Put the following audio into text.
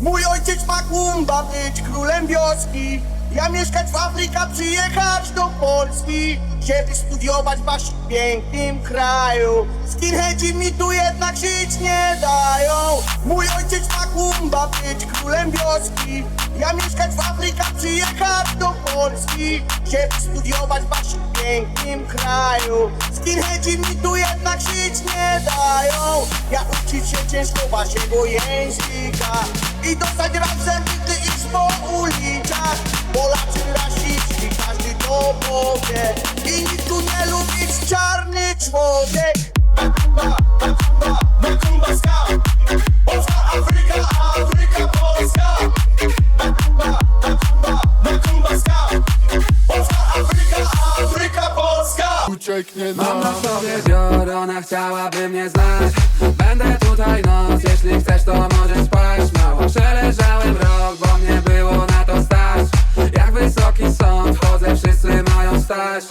Mój ojciec ma kumba być królem wioski. Ja mieszkać w Afryce, przyjechać do Polski Żeby studiować w waszym pięknym kraju. Skinheadzi mi tu jednak żyć nie dają. Mój ojciec ma kumba być królem wioski. Ja mieszkać w Afryce, przyjechać do Polski Żeby studiować w waszym pięknym kraju. Skinheadzi mi tu jednak żyć nie dają Ja uczyć się ciężko waszego języka. I dostać razem bity iść po ulicach Polacy rasiści, każdy to powie. I nikt tu nie lubić czarny człowiek Ucieknie Mam na nam sobie bior, ona chciałaby mnie znać. Będę tutaj noc, jeśli chcesz to możesz spać. Mało przeleżałem rok, bo mnie było na to stać. Jak wysoki sąd, chodzę, wszyscy mają stać